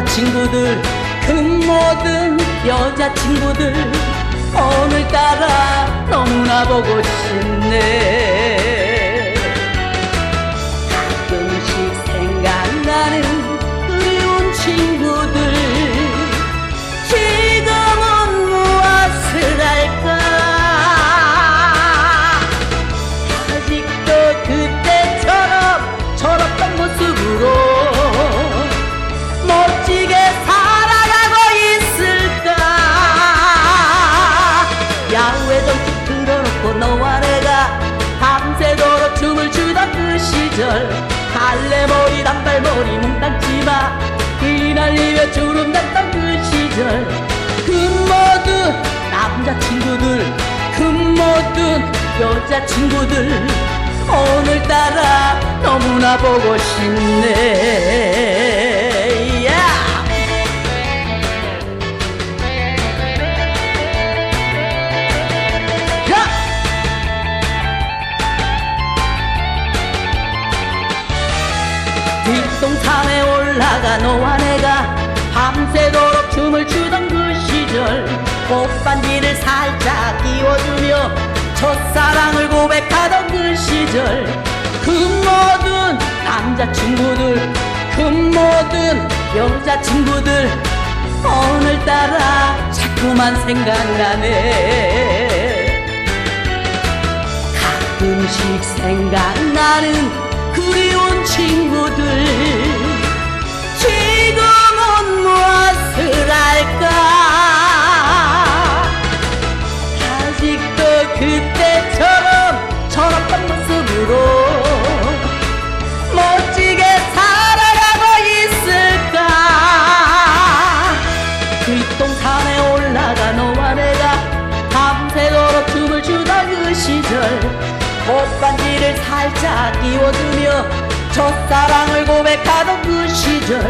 남자친구들 그 모든 여자친구들 오늘따라 너무나 보고 싶네 그 시절 갈래머리 단발머리 몽땅치마. 휘날리며 주름 났던 그 시절 그 모든 남자친구들 그 모든 여자친구들 오늘따라 너무나 보고 싶네 올라가 너와 내가 밤새도록 춤을 추던 그 시절. 꽃반지를 살짝 끼워주며 첫사랑을 고백하던 그 시절. 그 모든 남자친구들 그 모든 여자친구들 오늘따라 자꾸만 생각나네. 가끔씩 생각나는 그리운 친구들 꽃반지를 살짝 끼워주며 첫사랑을 고백하던 그 시절.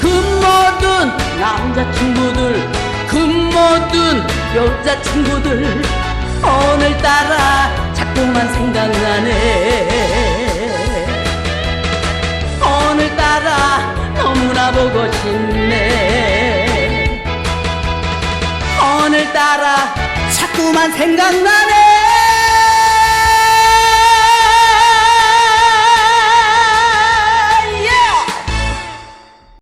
그 모든 남자친구들 그 모든 여자친구들 오늘따라 자꾸만 생각나네. 오늘따라 너무나 보고 싶네. 오늘따라 자꾸만 생각나네